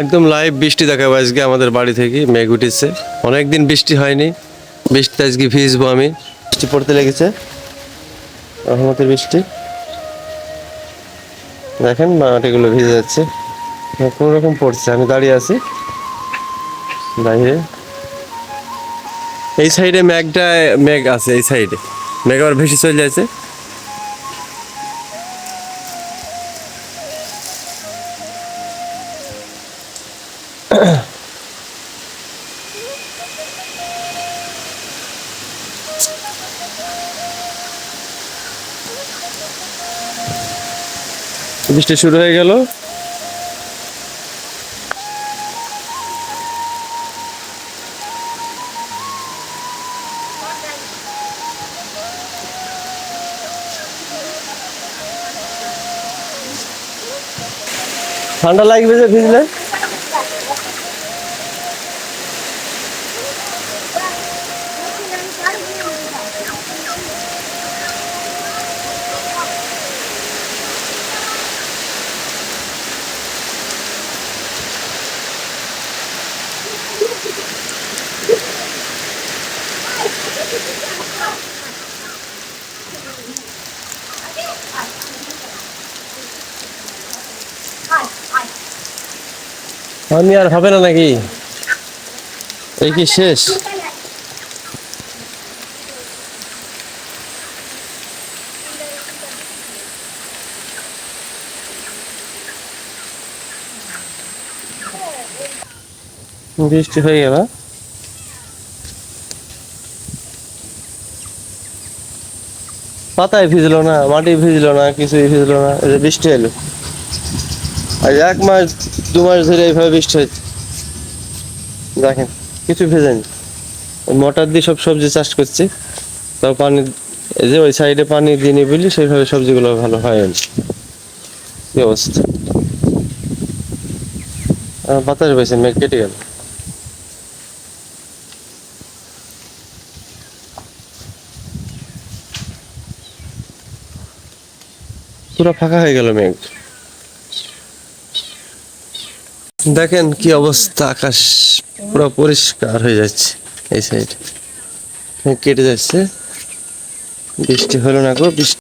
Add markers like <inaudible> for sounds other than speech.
একদম লাইভ বৃষ্টি দেখাবো আজকে আমাদের বাড়ি থেকে, মেঘ উঠেছে। অনেকদিন বৃষ্টি হয়নি। বৃষ্টিতে আজকে ভিজবো আমি। বৃষ্টি পড়তে লেগেছে। রহমতের বৃষ্টি। দেখেন মাটিগুলো ভিজে যাচ্ছে। কোনো রকম পড়ছে। আমি দাঁড়িয়ে আছি। বাইরে। এই সাইডে মেঘটা মেঘ আছে, এই সাইডে মেঘ আবার ভেসে চলে যাচ্ছে। <coughs> বৃষ্টি শুরু হয়ে গেল। ঠান্ডা লাগবে যে ভিজলে? আমি আর হবে না নাকি? এই কি শেষ? বৃষ্টি হয়ে গেল। পাতায় ভিজলো না, মাটি ভিজলো না, কিছুই ভিজলো না বৃষ্টি এলো আর এক মাস, দু মাস ধরে এইভাবে বৃষ্টি হচ্ছে দেখেন, কিছু ভেজেনি মোটর দিয়ে সব সবজি চাষ করছি। তাও পানি যে ওই সাইডে পানি দিয়ে নি বলি সেইভাবে সবজিগুলো ভালো হয় কি। অবস্থা? বাতাস পেয়েছে মেঘ কেটে গেল। পুরো ফাঁকা হয়ে গেল মেঘ। দেখেন কি অবস্থা, আকাশ পুরো পরিষ্কার হয়ে যাচ্ছে এই সাইড কেটে যাচ্ছে। বৃষ্টি হলো না গো, বৃষ্টি